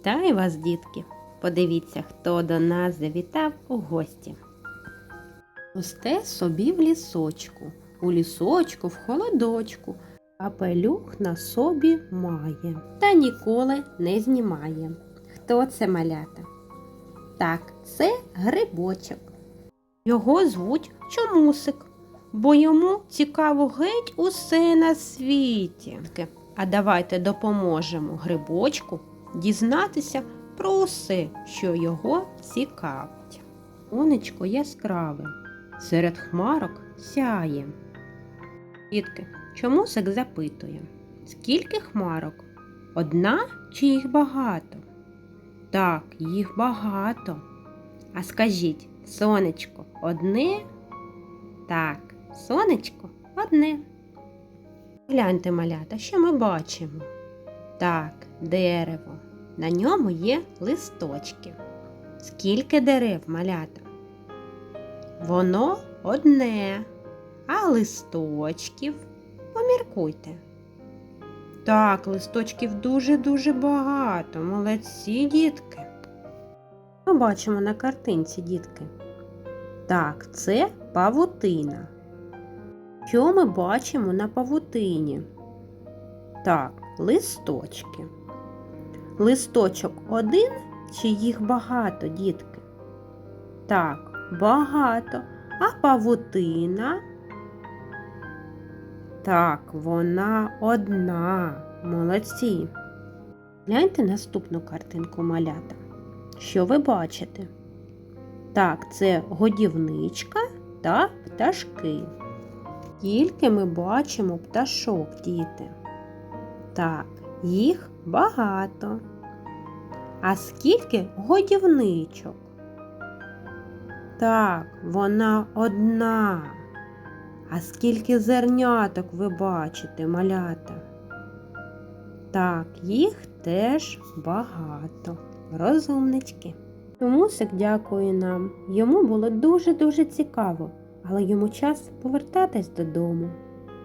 Вітаю вас, дітки! Подивіться, хто до нас завітав у гості. Росте собі в лісочку, у лісочку, в холодочку, а пелюх на собі має, та ніколи не знімає. Хто це малята? Так, це грибочок. Його звуть Чомусик, бо йому цікаво геть усе на світі. А давайте допоможемо грибочку дізнатися про усе, що його цікавить. Сонечко яскраве, серед хмарок сяє. Дітки, чому чомусик запитує, скільки хмарок? Одна чи їх багато? Так, їх багато. А скажіть, сонечко одне? Так, сонечко одне. Гляньте, малята, що ми бачимо? Так, дерево. На ньому є листочки. Скільки дерев, малята? Воно одне, а листочків поміркуйте. Так, листочків дуже-дуже багато. Молодці, дітки. Ми бачимо на картинці, дітки. Так, це павутина. Що ми бачимо на павутині? Так, листочки. Листочок один чи їх багато, дітки? Так, багато. А павутина? Так, вона одна. Молодці. Гляньте наступну картинку малята. Що ви бачите? Так, це годівничка та пташки. Тільки ми бачимо пташок, діти. Так, їх багато. А скільки годівничок? Так, вона одна. А скільки зерняток ви бачите, малята? Так, їх теж багато. Розумнички. Мусик дякує нам. Йому було дуже-дуже цікаво, але йому час повертатись додому.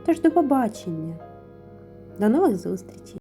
Тож до побачення. До нових зустрічей!